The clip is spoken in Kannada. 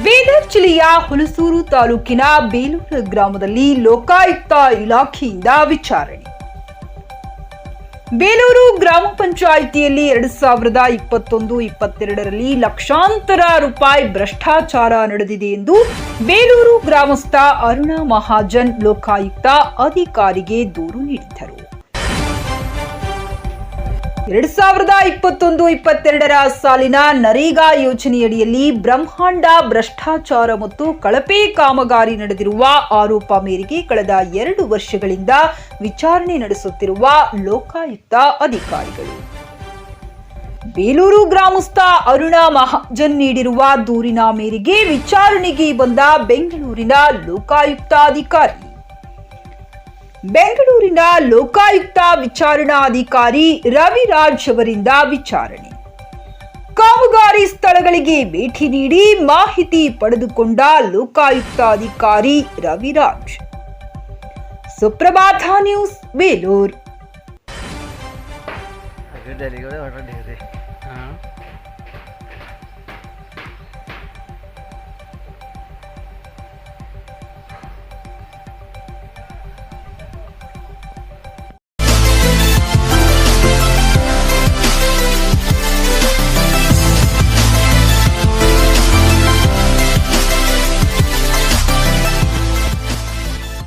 ಬೀದರ್ ಜಿಲ್ಲೆಯ ಹುಲಸೂರು ತಾಲೂಕಿನ ಬೇಲೂರು ಗ್ರಾಮದಲ್ಲಿ ಲೋಕಾಯುಕ್ತ ಇಲಾಖೆಯಿಂದ ವಿಚಾರಣೆ. ಬೇಲೂರು ಗ್ರಾಮ ಪಂಚಾಯಿತಿಯಲ್ಲಿ ಎರಡು ಸಾವಿರದ ಇಪ್ಪತ್ತೊಂದು ಇಪ್ಪತ್ತೆರಡರಲ್ಲಿ ಲಕ್ಷಾಂತರ ರೂಪಾಯಿ ಭ್ರಷ್ಟಾಚಾರ ನಡೆದಿದೆ ಎಂದು ಬೇಲೂರು ಗ್ರಾಮಸ್ಥ ಅರುಣಾ ಮಹಾಜನ್ ಲೋಕಾಯುಕ್ತ ಅಧಿಕಾರಿಗೆ ದೂರು ನೀಡಿದ್ದರು. ಎರಡ್ ಸಾವಿರದ ಇಪ್ಪತ್ತೊಂದು, ಇಪ್ಪತ್ತೆರಡರ ಸಾಲಿನ ನರೇಗಾ ಯೋಜನೆಯಡಿಯಲ್ಲಿ ಬ್ರಹ್ಮಾಂಡ ಭ್ರಷ್ಟಾಚಾರ ಮತ್ತು ಕಳಪೆ ಕಾಮಗಾರಿ ನಡೆದಿರುವ ಆರೋಪ ಮೇರೆಗೆ ಕಳೆದ ಎರಡು ವರ್ಷಗಳಿಂದ ವಿಚಾರಣೆ ನಡೆಸುತ್ತಿರುವ ಲೋಕಾಯುಕ್ತ ಅಧಿಕಾರಿಗಳು. ಬೇಲೂರು ಗ್ರಾಮಸ್ಥ ಅರುಣಾ ಮಹಾಜನ್ ನೀಡಿರುವ ದೂರಿನ ಮೇರೆಗೆ ವಿಚಾರಣೆಗೆ ಬಂದ ಬೆಂಗಳೂರಿನ ಲೋಕಾಯುಕ್ತಾಧಿಕಾರಿ ಬೆಂಗಳೂರಿನ ಲೋಕಾಯುಕ್ತ ವಿಚಾರಣಾಧಿಕಾರಿ ರವಿರಾಜ್ ಅವರಿಂದ ವಿಚಾರಣೆ. ಕಾಮಗಾರಿ ಸ್ಥಳಗಳಿಗೆ ಭೇಟಿ ನೀಡಿ ಮಾಹಿತಿ ಪಡೆದುಕೊಂಡ ಲೋಕಾಯುಕ್ತ ಅಧಿಕಾರಿ ರವಿರಾಜ್. ಸುಪ್ರಭಾತ ನ್ಯೂಸ್ ಬೇಲೂರು.